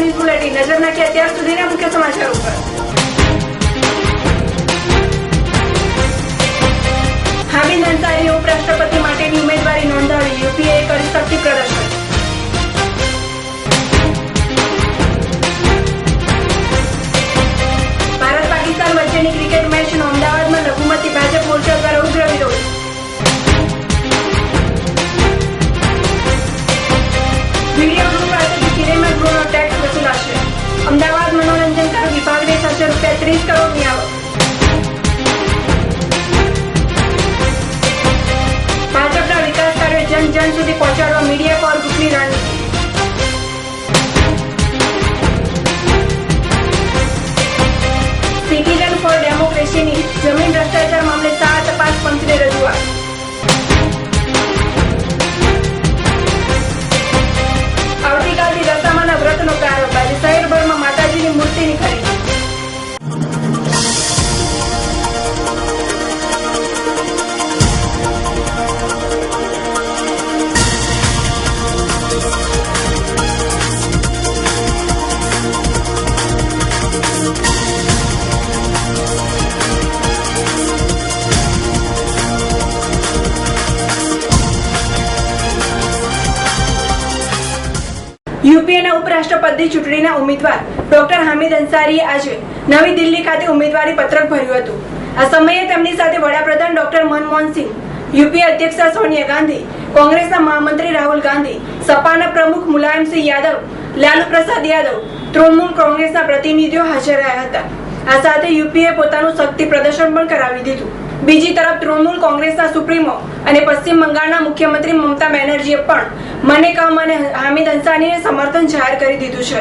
News bulletin નજર નાખીએ અત્યાર સુધીના મુખ્ય સમાચારો પર હામિદ અંસારીએ ઉપરાષ્ટ્રપતિ માટેની ઉમેદવારી નોંધાવી યુપીએ કરી શક્તિ પ્રદર્શન ભારત પાકિસ્તાન વચ્ચેની ક્રિકેટ મેચનો અમદાવાદમાં યુપીએના ઉપરાષ્ટ્રપતિ ચૂંટણીના ઉમેદવાર ડોક્ટર હામિદ અંસારીએ આજે નવી દિલ્હી ખાતે ઉમેદવારી પત્રક ભર્યું હતું. આ સમયે તેમની સાથે વડાપ્રધાન ડોક્ટર મનમોહન સિંહ યુપીએ અધ્યક્ષા સોનિયા ગાંધી, કોંગ્રેસના મહામંત્રી રાહુલ ગાંધી, સપાના પ્રમુખ મુલાયમસિંહ યાદવ, લાલુ પ્રસાદ યાદવ, તૃણમૂલ કોંગ્રેસના પ્રતિનિધિઓ હાજર રહ્યા હતા. આ સાથે યુપીએ પોતાનું શક્તિ પ્રદર્શન પણ કરાવી દીધું. બીજી તરફ તૃણમૂલ કોંગ્રેસના સુપ્રીમો અને પશ્ચિમ બંગાળના મુખ્યમંત્રી મમતા બેનર્જીએ પણ મને કમ અને હામિદ અંસારીને સમર્થન જાહેર કરી દીધું છે.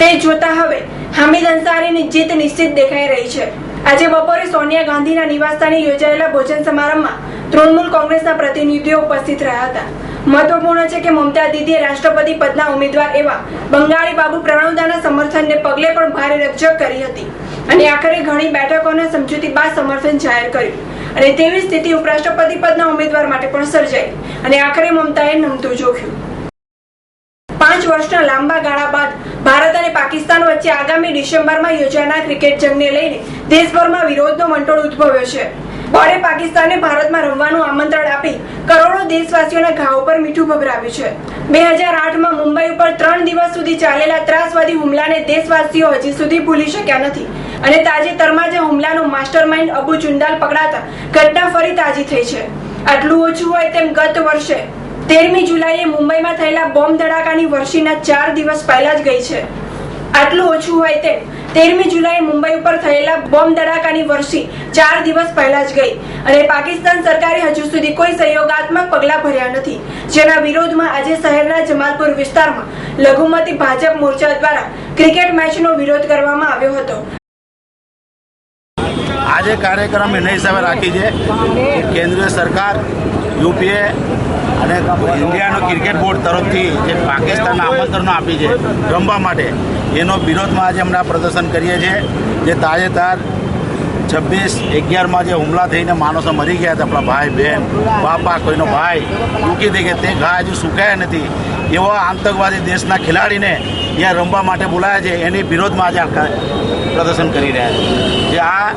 તે જોતા હવે હામિદ અંસારીની જીત નિશ્ચિત દેખાઈ રહી છે. આજે બપોરે સોનિયા ગાંધીના નિવાસસ્થાને યોજાયેલા ભોજન સમારંભમાં તૃણમૂલ કોંગ્રેસના પ્રતિનિધિઓ ઉપસ્થિત રહ્યા હતા. મહત્વપૂર્ણ છે કે મમતા દીદીએ રાષ્ટ્રપતિ પદના ઉમેદવાર એવા બંગાળી બાબુ પ્રણવદાના સમર્થનને પગલે પણ ભારે રકઝક કરી હતી અને આખરે ઘણી બેઠકોના સમજૂતી બાદ સમર્થન જાહેર કર્યું. અને તેવી સ્થિતિ ઉપરાષ્ટ્રપતિ પદના ઉમેદવાર માટે પણ સર્જાઈ અને આખરે મમતાએ નમતું જોખ્યું પાંચ વર્ષના લાંબા ગાળા બાદ ભારત અને પાકિસ્તાન વચ્ચે આગામી ડિસેમ્બરમાં યોજાનાર ક્રિકેટ જંગને લઈને દેશભરમાં વિરોધનો વંટોળ ઉદ્ભવ્યો છે. બોર્ડે પાકિસ્તાને ભારતમાં રમવાનું આમંત્રણ આપી કરોડો દેશવાસીઓના ઘા ઉપર મીઠું ભભરાવ્યું છે. બે હજાર આઠમાં મુંબઈ ઉપર ત્રણ દિવસ સુધી ચાલેલા ત્રાસવાદી હુમલાને દેશવાસીઓ હજી સુધી ભૂલી શક્યા નથી. અને તાજેતરમાં જે હુમલાનો માસ્ટરમાઇન્ડ અબુ ચુંડાલ પકડાતા ઘટના ફરી તાજી થઈ છે. આટલું ઓછું હોય તેમ ગત વર્ષે તેરમી જુલાઈએ મુંબઈમાં થયેલા બોમ્બ ધડાકાની વર્ષીના ચાર દિવસ પહેલા જ ગઈ છે. આટલું ઓછું હોય તેમ તેરમી જુલાઈ મુંબઈ ઉપર થયેલા બોમ્બ ધડાકાની વર્ષી ચાર દિવસ પહેલા જ ગઈ અને પાકિસ્તાન સરકારે હજુ સુધી કોઈ સહયોગાત્મક પગલાં ભર્યા નથી. જેના વિરોધમાં આજે શહેરના જમાલપુર વિસ્તારમાં લઘુમતી ભાજપ મોરચા દ્વારા ક્રિકેટ મેચનો વિરોધ કરવામાં આવ્યો હતો. આજે કાર્યક્રમ એના હિસાબે રાખી છે કેન્દ્રીય સરકાર, યુપીએ અને ઇન્ડિયાનો ક્રિકેટ બોર્ડ તરફથી જે પાકિસ્તાનના આમંત્રણો આપી છે રમવા માટે એનો વિરોધમાં આજે હમણાં પ્રદર્શન કરીએ છીએ. જે તાજેતર છવ્વીસ અગિયારમાં જે હુમલા થઈને માણસો મરી ગયા હતા, આપણા ભાઈ બહેન બાપા, કોઈનો ભાઈ મૂકી દે કે તે ઘા હજુ સુકાયા નથી. એવા આતંકવાદી દેશના ખેલાડીને ત્યાં રમવા માટે બોલાયા છે. એની વિરોધમાં આજે પ્રદર્શન કરી રહ્યા છે. જે આ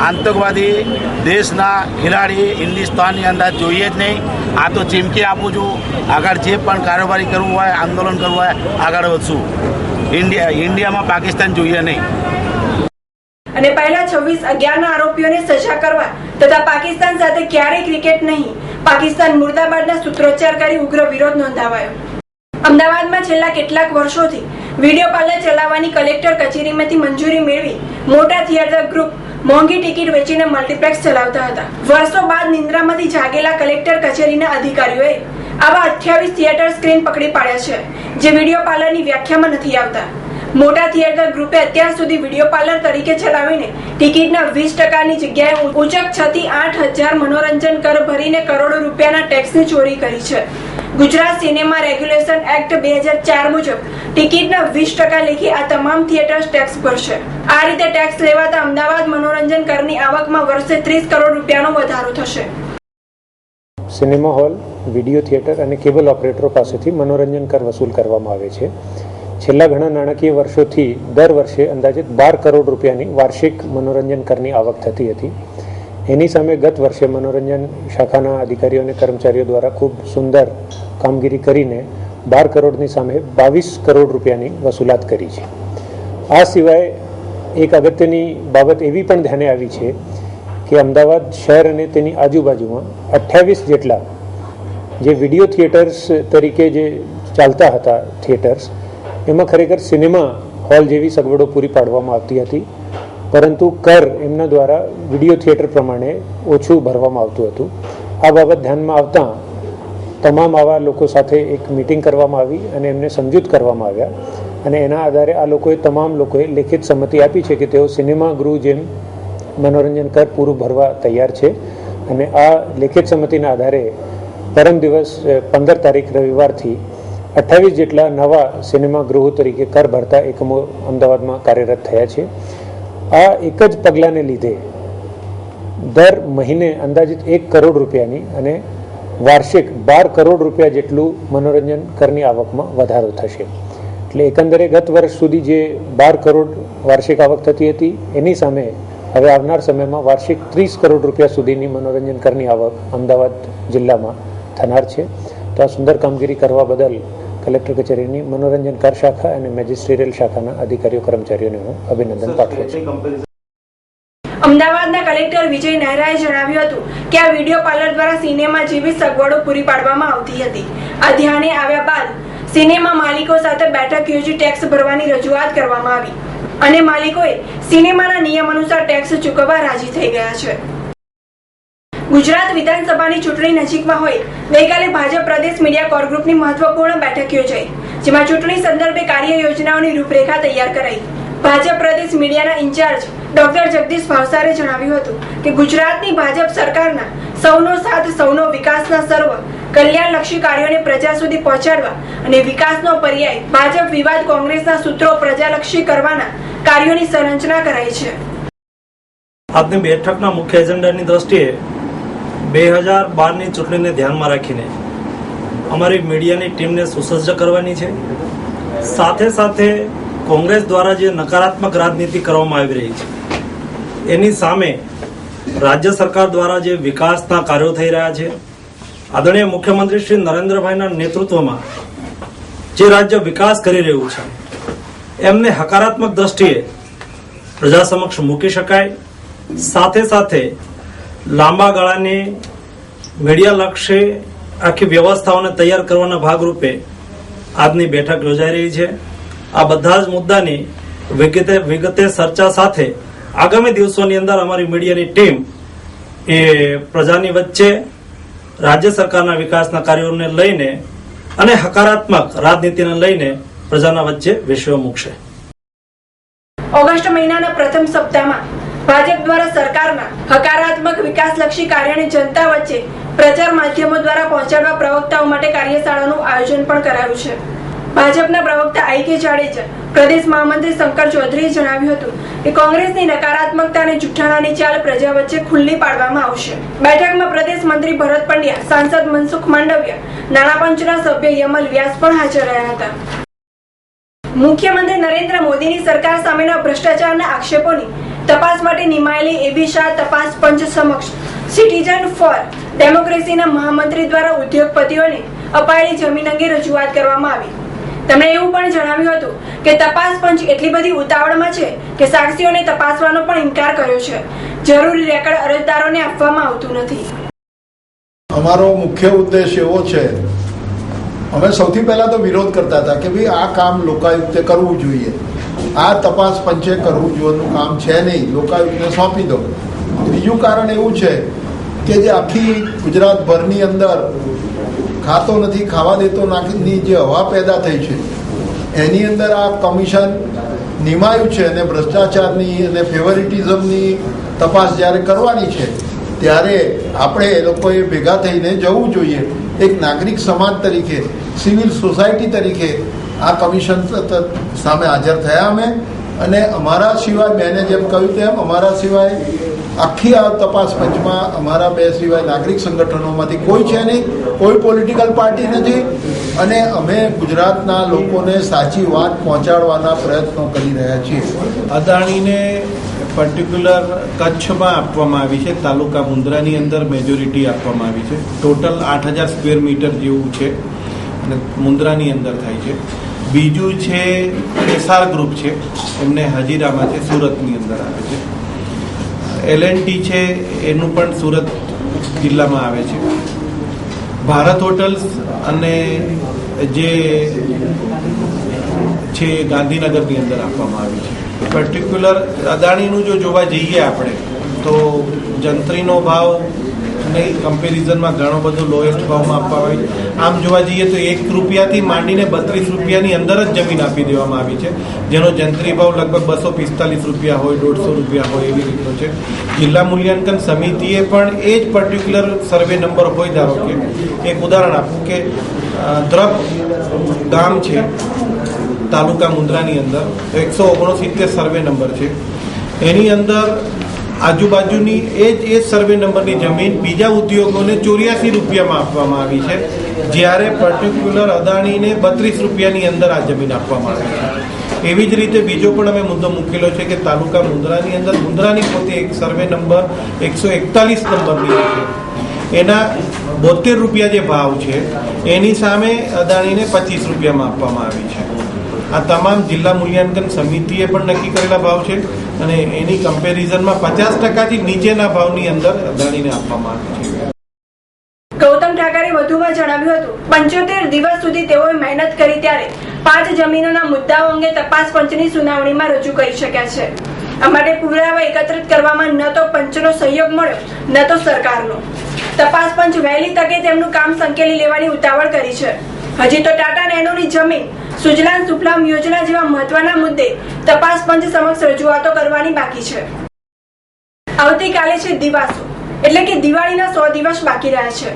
આતંકવાદી દેશના ખેલાડી હિન્દુસ્તાનની અંદર જોઈએ જ નહીં. આ તો ચીમકી આપું છું. આગળ જે પણ કારોબારી કરવું હોય, આંદોલન કરવું હોય, આગળ વધશું. ઇન્ડિયા, ઇન્ડિયામાં પાકિસ્તાન જોઈએ નહીં. અને પહેલા છવ્વીસ અગિયારના આરોપીઓને સજા કરવા તથા પાકિસ્તાન સાથે ક્યારેય ક્રિકેટ નહીં, પાકિસ્તાન મુર્દાબાદના સૂત્રોચ્ચાર કરી ઉગ્ર વિરોધ નોંધાવાયો. અમદાવાદમાં છેલ્લા કેટલાક વર્ષોથી વીડિયો પાર્લર ચલાવવાની કલેક્ટર કચેરીમાંથી મંજૂરી મેળવી મોટા થિયેટર ગ્રુપ મોંઘી ટિકિટ વેચીને મલ્ટીપ્લેક્સ ચલાવતા હતા. વર્ષો બાદ નિંદ્રામાંથી જાગેલા કલેક્ટર કચેરીના અધિકારીઓએ આવા અઠ્યાવીસ થિયેટર સ્ક્રીન પકડી પાડ્યા છે, જે વીડિયો પાર્લરની વ્યાખ્યામાં નથી આવતા. મોટા થિયેટર ગ્રુપે અત્યાર સુધી વીડિયો પાર્લર તરીકે ચલાવીને ટિકિટના વીસ ટકાની જગ્યાએ ઉચક છ આઠ હજાર મનોરંજન કર ભરીને કરોડો રૂપિયાના ટેક્સની ચોરી કરી છે. ગુજરાત સિનેમા રેગ્યુલેશન એક્ટ બે હજાર ચાર મુજબ ટિકિટના વીસ ટકા લેખી આ તમામ થિયેટર્સ ટેક્સ ભરશે આ રીતે ટેક્સ લેવાતા અમદાવાદ મનોરંજન કરની આવકમાં વર્ષે ત્રીસ કરોડ રૂપિયાનો વધારો થશે. સિનેમા હોલ વીડિયો થિયેટર અને કેબલ ઓપરેટરો પાસેથી મનોરંજન કર વસૂલ કરવામાં આવે છે. છેલ્લા ઘણા નાણાકીય વર્ષોથી દર વર્ષે અંદાજિત બાર કરોડ રૂપિયાની વાર્ષિક મનોરંજન કરની આવક થતી હતી. એની સામે ગત વર્ષે મનોરંજન શાખાના અધિકારીઓ અને કર્મચારીઓ દ્વારા ખૂબ સુંદર કામગીરી કરીને બાર કરોડની સામે બાવીસ કરોડ રૂપિયાની વસૂલાત કરી છે. આ સિવાય એક અગત્યની બાબત એવી પણ ધ્યાને આવી છે કે અમદાવાદ શહેર અને તેની આજુબાજુમાં અઠ્યાવીસ જેટલા જે વીડિયો થિયેટર્સ તરીકે જે ચાલતા હતા થિયેટર્સ એમાં ખરેખર સિનેમા હોલ જેવી સગવડો પૂરી પાડવામાં આવતી હતી. પરંતુ કર એમના દ્વારા વીડિયો થિયેટર પ્રમાણે ઓછું ભરવામાં આવતું હતું. આ બાબત ધ્યાનમાં આવતા તમામ આવા લોકો સાથે એક મિટિંગ કરવામાં આવી અને એમને સમજૂત કરવામાં આવ્યા. અને એના આધારે આ લોકોએ તમામ લોકોએ લેખિત સંમતિ આપી છે કે તેઓ સિનેમા ગૃહ જેમ મનોરંજન કર પૂરું ભરવા તૈયાર છે. અને આ લેખિત સંમતિના આધારે પરમ દિવસ પંદર તારીખ રવિવારથી અઠ્ઠાવીસ જેટલા નવા સિનેમા ગૃહો તરીકે કર ભરતા એકમો અમદાવાદમાં કાર્યરત થયા છે. આ એક જ પગલાંને લીધે દર મહિને અંદાજિત એક કરોડ રૂપિયાની અને વાર્ષિક બાર કરોડ રૂપિયા જેટલું મનોરંજન કરની આવકમાં વધારો થશે. એટલે એકંદરે ગત વર્ષ સુધી જે બાર કરોડ વાર્ષિક આવક થતી હતી, એની સામે હવે આવનાર સમયમાં વાર્ષિક ત્રીસ કરોડ રૂપિયા સુધીની મનોરંજન કરની આવક અમદાવાદ જિલ્લામાં થનાર છે. તો આ સુંદર કામગીરી કરવા બદલ કલેક્ટર કચેરીની મનોરંજન કર શાખા અને મેજિસ્ટ્રેરિયલ શાખાના અધિકારીઓ કર્મચારીઓને હું અભિનંદન પાઠવું છું. અમદાવાદના કલેક્ટર વિજય નહેરાએ જણાવ્યું હતું કે આ વીડિયો પાર્લર દ્વારા સિનેમા જેવી સગવડો પૂરી પાડવામાં આવતી હતી. આ ધ્યાને આવ્યા બાદ સિનેમા માલિકો સાથે બેઠક યોજી ટેક્સ ભરવાની રજૂઆત કરવામાં આવી. અને માલિકોએ સિનેમાના નિયમ અનુસાર ટેક્સ ચૂકવવા રાજી થઈ ગયા છે. ગુજરાત વિધાનસભાની ચૂંટણી નજીકમાં હોય, ગઈકાલે ભાજપ પ્રદેશ મીડિયા કોર ગ્રુપની મહત્વપૂર્ણ બેઠક યોજાઈ, જેમાં ચૂંટણી સંદર્ભે કાર્ય યોજનાઓની રૂપરેખા તૈયાર કરાઈ. ભાજપ પ્રદેશ મીડિયાના ઇન્ચાર્જ ડોક્ટર જગદીશ ભાવસારે જણાવ્યું હતું કે ગુજરાતની ભાજપ સરકારના સૌનો સાથ, સૌનો વિકાસના સર્વ કલ્યાણલક્ષી કાર્યોને પ્રજા સુધી પહોંચાડવા અને વિકાસનો પર્યાય ભાજપ વિવાદ કોંગ્રેસના સૂત્રો પ્રજાલક્ષી કરવાના કાર્યોની સંરચના કરાઈ છે. આજની બેઠકના મુખ્ય એજન્ડાની દ્રષ્ટિએ બે હજાર બારની ચૂંટણીને ધ્યાનમાં રાખીને અમારી મીડિયાની ટીમને સુસજ્જ કરવાની છે. સાથે સાથે કોંગ્રેસ દ્વારા જે નકારાત્મક રાજનીતિ કરવામાં આવી રહી છે, એની સામે રાજ્ય સરકાર દ્વારા જે વિકાસના કાર્યો થઈ રહ્યા છે, આદરણીય મુખ્યમંત્રી શ્રી નરેન્દ્રભાઈના નેતૃત્વમાં જે રાજ્ય વિકાસ કરી રહ્યું છે, એમને હકારાત્મક દ્રષ્ટિએ પ્રજા સમક્ષ મૂકી શકાય. સાથે સાથે લાંબા ગાળાની મીડિયાલક્ષી આખી વ્યવસ્થાઓને તૈયાર કરવાના ભાગરૂપે આજની બેઠક યોજાઈ રહી છે. આ બધા જ મુદ્દાની વિગતે વિગતે ચર્ચા સાથે આગામી દિવસોની અંદર અમારી મીડિયાની ટીમ એ પ્રજાની વચ્ચે રાજ્ય સરકારના વિકાસના કાર્યોને લઈને અને હકારાત્મક રાજનીતિને લઈને પ્રજાના વચ્ચે વિશ્વ મૂકશે. ઓગસ્ટ મહિનાના પ્રથમ સપ્તાહમાં ભાજપ દ્વારા સરકારના હકારાત્મક વિકાસલક્ષી કાર્યને જનતા વચ્ચે પ્રચાર માધ્યમો દ્વારા પહોંચાડવા પ્રવક્તાઓ માટે કાર્યશાળાનું આયોજન પણ કરાયું છે. ભાજપના પ્રવક્તા આઈ કે જાડેજા, પ્રદેશ મહામંત્રી શંકર ચૌધરીએ જણાવ્યું હતું કે કોંગ્રેસની નકારાત્મકતા અને જુઠ્ઠાણાની ચાલ પ્રજા વચ્ચે ખુલ્લી પાડવામાં આવશે. બેઠકમાં પ્રદેશ મંત્રી ભરત પંડ્યા, સાંસદ મનસુખ માંડવિયા નાણાપંચના સભ્ય યમલ વ્યાસ પણ હાજર રહ્યા હતા. મુખ્યમંત્રી નરેન્દ્ર મોદીની સરકાર સામેના ભ્રષ્ટાચારના આક્ષેપોની તપાસ માટે નિમાયેલી એબી શાહ તપાસ પંચ સમક્ષ સિટીઝન ફોર ડેમોક્રેસીના મહામંત્રી દ્વારા ઉદ્યોગપતિઓને અપાયેલી જમીન અંગે રજૂઆત કરવામાં આવી. તેમણે એવું પણ જણાવ્યું હતું કે તપાસ પંચ એટલી બધી ઉતાવળમાં છે કે સાક્ષીઓને તપાસવાનો પણ ઇનકાર કર્યો છે. જરૂરી રેકર્ડ અરજદારોને આપવામાં આવતું નથી. અમારો મુખ્ય ઉદ્દેશ એવો છે, અમે સૌથી પહેલા તો વિરોધ કરતા હતા કે ભાઈ આ કામ લોકાયુક્તે કરવું જોઈએ. આ તપાસ પંચે કરવું જોવાનું કામ છે નહીં. લોકાયુક્તને સોંપી દો. બીજું કારણ એવું છે કે જે આખી ગુજરાતભરની અંદર ખાતો નથી, ખાવા દેતો નાખીની જે હવા પેદા થઈ છે, એની અંદર આ કમિશન નિમાયું છે અને ભ્રષ્ટાચારની અને ફેવરિટિઝમની તપાસ જ્યારે કરવાની છે, ત્યારે આપણે એ લોકોએ ભેગા થઈને જવું જોઈએ. એક નાગરિક સમાજ તરીકે, સિવિલ સોસાયટી તરીકે આ કમિશન સામે હાજર થયા અમે અને અમારા સિવાય બેને જેમ કહ્યું તેમ અમારા સિવાય આખી આ તપાસ પંચમાં અમારા બે સિવાય નાગરિક સંગઠનોમાંથી કોઈ છે નહીં, કોઈ પોલિટિકલ પાર્ટી નથી અને અમે ગુજરાતના લોકોને સાચી વાત પહોંચાડવાના પ્રયત્નો કરી રહ્યા છીએ. અદાણીને પર્ટિક્યુલર કચ્છમાં આપવામાં આવી છે, તાલુકા મુન્દ્રાની અંદર મેજોરિટી આપવામાં આવી છે. ટોટલ આઠ હજાર સ્ક્વેર મીટર જેવું છે અને મુન્દ્રાની અંદર થાય છે. બીજું છે એસઆર ગ્રુપ છે. એમને હજીરામાં છે, સુરતની અંદર આવે છે. એલએનટી છે, એનું પણ સુરત જિલ્લામાં આવે છે. ભારત હોટલ્સ અને જે છે ગાંધીનગરની અંદર આપવામાં આવી છે. પર્ટિક્યુલર અદાણીનું જો જોવા જઈએ આપણે, તો જંત્રીનો ભાવ નહીં કમ્પેરિઝનમાં ઘણો બધો લોએસ્ટ ભાવમાં આપવામાં આવી આમ જોવા જઈએ તો એક રૂપિયાથી માંડીને બત્રીસ રૂપિયાની અંદર જ જમીન આપી દેવામાં આવી છે. જેનો જંત્રી ભાવ લગભગ બસો પિસ્તાલીસ રૂપિયા હોય, દોઢસો રૂપિયા હોય એવી રીતનો છે. જિલ્લા મૂલ્યાંકન સમિતિએ પણ એ જ પર્ટિક્યુલર સર્વે નંબર હોય, ધારો કે એક ઉદાહરણ આપું કે દ્રપ ગામ છે, તાલુકા મુન્દ્રાની અંદર એકસો ઓગણસિત્તેર સર્વે નંબર છે. એની અંદર આજુબાજુની એ જ એ સર્વે નંબરની જમીન બીજા ઉદ્યોગોને ચોર્યાસી રૂપિયામાં આપવામાં આવી છે. જ્યારે પર્ટિક્યુલર અદાણીને બત્રીસ રૂપિયાની અંદર આ જમીન આપવામાં આવી છે. એવી જ રીતે બીજો પણ અમે મુદ્દો મૂકેલો છે કે તાલુકા મુંદ્રાની અંદર મુંદ્રાની પોતે એક સર્વે નંબર એકસો એકતાલીસ નંબરની છે. એના બોતેર રૂપિયા જે ભાવ છે, એની સામે અદાણીને પચીસ રૂપિયામાં આપવામાં આવી છે. આ તમામ જિલ્લા મૂલ્યાંકન સમિતિએ પણ નક્કી કરેલા ભાવ છે અને એની કમ્પેરિઝનમાં પચાસ ટકાથી નીચેના ભાવની અંદર અદાણીને આપવામાં આવી છે. ગૌતમ ઠાકરે વધુમાં જણાવ્યું હતું, પંચોતેર દિવસ સુધી તેઓએ મહેનત કરી ત્યારે પાંચ જમીનોના મુદ્દાઓ અંગે તપાસ પંચની સુનાવણીમાં રજૂ કરી શક્યા છે. આ માટે પુરાવા એકત્રિત કરવામાં ન તો પંચનો સહયોગ મળ્યો, ન તો સરકારનો. તપાસ પંચ વહેલી તકે તેમનું કામ સંકેલી લેવાની ઉતાવળ કરી છે. હજી તો ટાટા નેનોની જમીન, સુજલામ સુફલામ યોજના જેવા મહત્વના મુદ્દે તપાસ પંચ સમક્ષ રજૂઆતો કરવાની બાકી છે. આવતીકાલે છે દિવાસો, એટલે કે દિવાળીના સો દિવસ બાકી રહ્યા છે.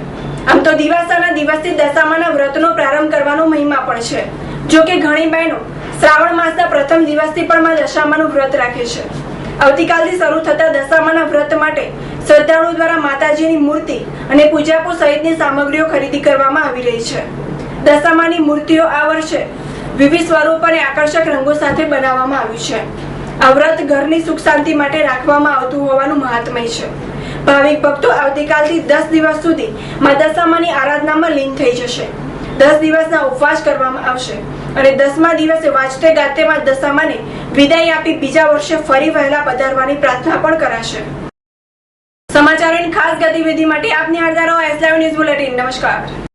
આમ તો દિવાસાના દિવસથી દશામાના વ્રતનો પ્રારંભ કરવાનો મહિમા પણ છે. જો કે ઘણી બહેનો શ્રાવણ માસના પ્રથમ દિવસથી પણ માં દશામાનું વ્રત રાખે છે. આવતીકાલથી શરૂ થતા દશામાના વ્રત માટે શ્રદ્ધાળુઓ દ્વારા માતાજીની મૂર્તિ અને પૂજાપો સહિતની સામગ્રીઓ ખરીદી કરવામાં આવી રહી છે. દશામાની મૂર્તિઓ આ વર્ષે વિવિધ સ્વરૂપ અને આકર્ષક રંગો સાથે બનાવવામાં આવ્યું છે. આ વ્રત ઘરની સુખ શાંતિ માટે રાખવામાં આવતું હોવાનું મહાત્મય છે. ભાવિક ભક્તો આવતીકાલથી દસ દિવસ સુધી મા દશામાની આરાધનામાં લીન થઈ જશે. દસ દિવસના ઉપવાસ કરવામાં આવશે અને દસમા દિવસે વાંચતે ગાતે માં દશામાને વિદાય આપી બીજા વર્ષે ફરી વહેલા પધારવાની પ્રાર્થના પણ કરાશે. સમાચારોની ખાસ ગતિવિધિ માટે આપની હાજર રહો એસ લાઈવ ન્યૂઝ બુલેટિન નમસ્કાર.